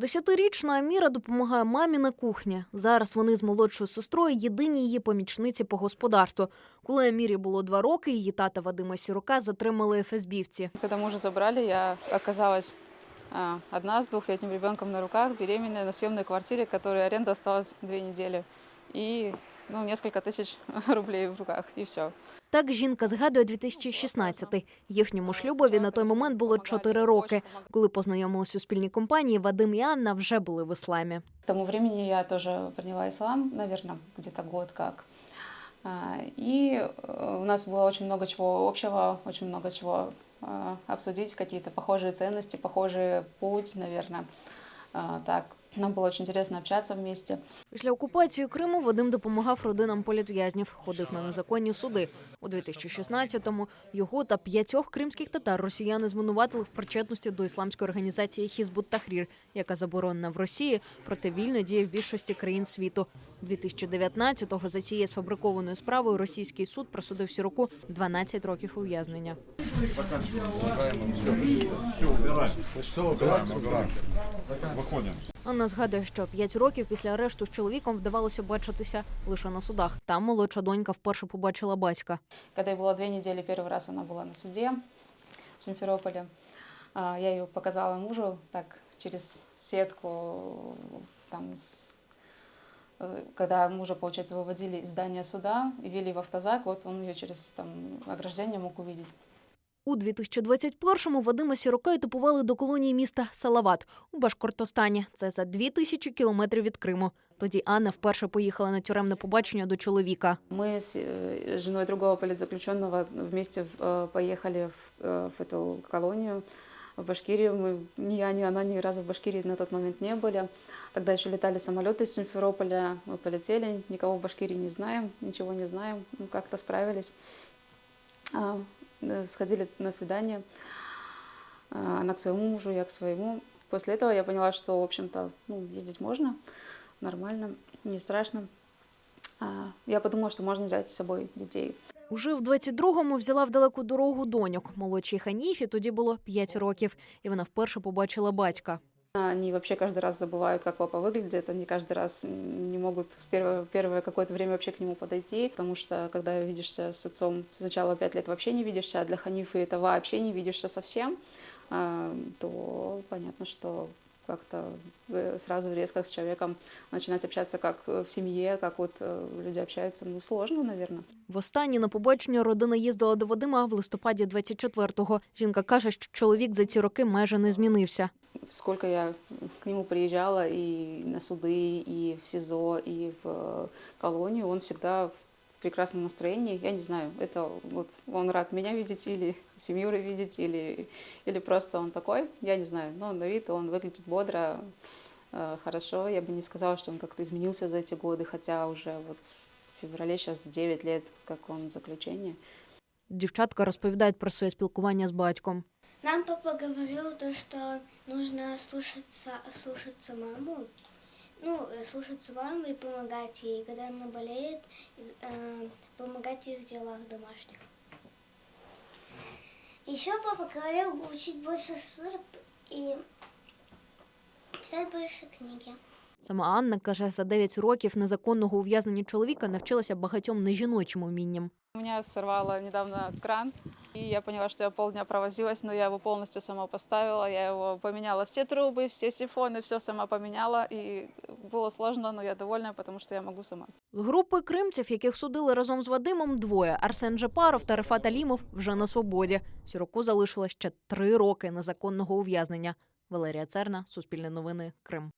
Десятирічна Аміра допомагає мамі на кухні. Зараз вони з молодшою сестрою єдині її помічниці по господарству. Коли Амірі було два роки, її тата Вадима Сірука затримали ФСБівці. Коли мужа забрали, я оказалась одна з двохлітнім ребенком на руках, беременна на съемной квартирі, которой аренда осталась дві недели. И ну, несколько тысяч рублей в руках, и все. Так жінка згадує 2016-й. Їхньому шлюбові на той момент було 4 роки. Коли познайомились у спільній компанії, Вадим і Анна вже були в ісламі. К тому времени я тоже приняла ислам, наверное, где-то год как. А, И э, у нас было очень много чего общего, очень много чего а, обсудить, какие-то похожие ценности, похожий путь, наверное. А, Так, нам было очень интересно общаться вместе. Після окупації Криму Вадим допомагав родинам політв'язнів, ходив на незаконні суди. У 2016-му його та п'ятьох кримських татар росіяни звинуватили в причетності до ісламської організації Хізбут Тахрір, яка заборонена в Росії, проте вільно діє в більшості країн світу. 2019-го за цією сфабрикованою справою російський суд присудив Сіроку 12 років ув'язнення. Все, убираем. Все, убираем, убираем. Выходим. Анна згадує, що 5 років після арешту з чоловіком вдавалося бачитися лише на судах. Там молодша донька вперше побачила батька. Когда ей было две недели, первый раз она была на суде в Симферополе. А, Я ее показала мужу так через сетку, там, с- э, когда мужа, получается, выводили из здания суда и вели в автозак, вот он ее через там, ограждение мог увидеть. У 2021-му Вадима Сірока типували до колонії міста Салават у Башкортостані. Це за дві тисячі кілометрів від Криму. Тоді Анна вперше поїхала на тюремне побачення до чоловіка. Мы с э, женой другого политзаключенного вместе э, поехали в, э, в эту колонию в Башкирию. Мы, ни я, ни она ни разу в Башкирии на тот момент не были. Тогда еще летали самолеты из Симферополя. Мы полетели, никого в Башкирии не знаем, ничего не знаем. Ну, как-то справились. Э, Сходили на свидание. Она к своему мужу, я к своему. После этого я поняла, что, в общем-то, ну, ездить можно, нормально, не страшно. Я подумала, что можно взять с собой детей. Уже в 22-му взяла в далеку дорогу доньок. Молодшій Ханіфі тоді було 5 років, і вона вперше побачила батька. Они вообще каждый раз забывают, как папа выглядит. Они каждый раз не могут в первое, первое какое-то время вообще к нему подойти. Потому что, когда видишься с отцом, сначала пять лет вообще не видишься, а для Ханифы это вообще не видишься совсем, а, то понятно, что как-то э, сразу резко с человеком начинать общаться как в семье, как вот э, люди общаются, ну, сложно, наверное. Востаннє на побачення родина їздила до Вадима в листопаді 24-го. Жінка каже, що чоловік за ці роки майже не змінився. сколько я к нему приезжала и на суды, и в СИЗО, и в э, колонию, он всегда в прекрасном настроении. Я не знаю, это вот он рад меня видеть или семью видеть, или, или просто он такой, я не знаю. Но на вид он выглядит бодро, э, хорошо. Я бы не сказала, что он как-то изменился за эти годы, хотя уже вот в феврале сейчас 9 лет, как он в заключении. Дівчатка розповідають про своє спілкування з батьком. Нам папа говорил то, что нужно слушаться, слушаться маму, ну, э, слушаться маму и помогать ей, когда она болеет, э, помогать ей в делах домашних. Еще папа говорил учить больше сур и читать больше книги. Сама Анна каже, за 9 років незаконного ув'язнення чоловіка навчилася багатьом нежіночим умінням. Меня сорвало недавно кран, и я поняла, что я полдня провозилась, но я его полностью сама поставила, я его поменяла все трубы, все сифоны, все сама поменяла, и было сложно, но я довольна, потому что я могу сама. З групи кримців, яких судили разом з Вадимом, двоє Арсен Жепаров та Рефат Алімов вже на свободі. Сіроку залишилось ще три роки незаконного ув'язнення. Валерія Церна, Суспільне новини, Крим.